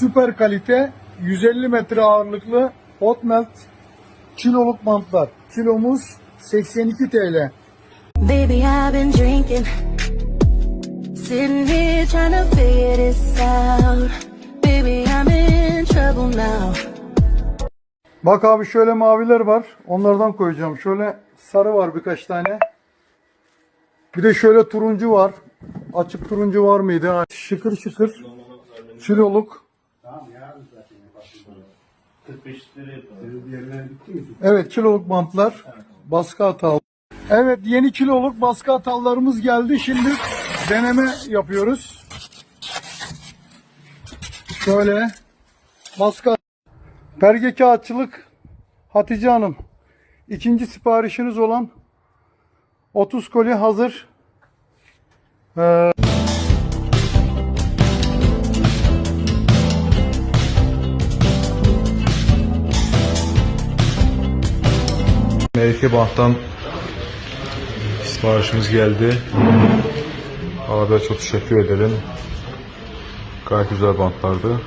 süper kalite 150 metre ağırlıklı hot melt kiloluk bantlar. Kilomuz 82 TL. Baby, I've been drinking. Sitting here trying to figure this out. Baby, I'm in trouble now. Bak abi şöyle maviler var. Onlardan koyacağım. Şöyle sarı var birkaç tane. Bir de şöyle turuncu var. Açık turuncu var mıydı? Şıkır şıkır. Kiloluk. 45 lira yapalım. Evet kiloluk bantlar. Baskı hatalı. Evet yeni kiloluk baskı hatalarımız geldi. Şimdi deneme yapıyoruz. Şöyle baskı Perge kağıtçılık Hatice Hanım. ikinci siparişiniz olan 30 koli hazır. Ee, Melike Bank'tan siparişimiz geldi. Abiye çok teşekkür edelim. Gayet güzel bantlardı.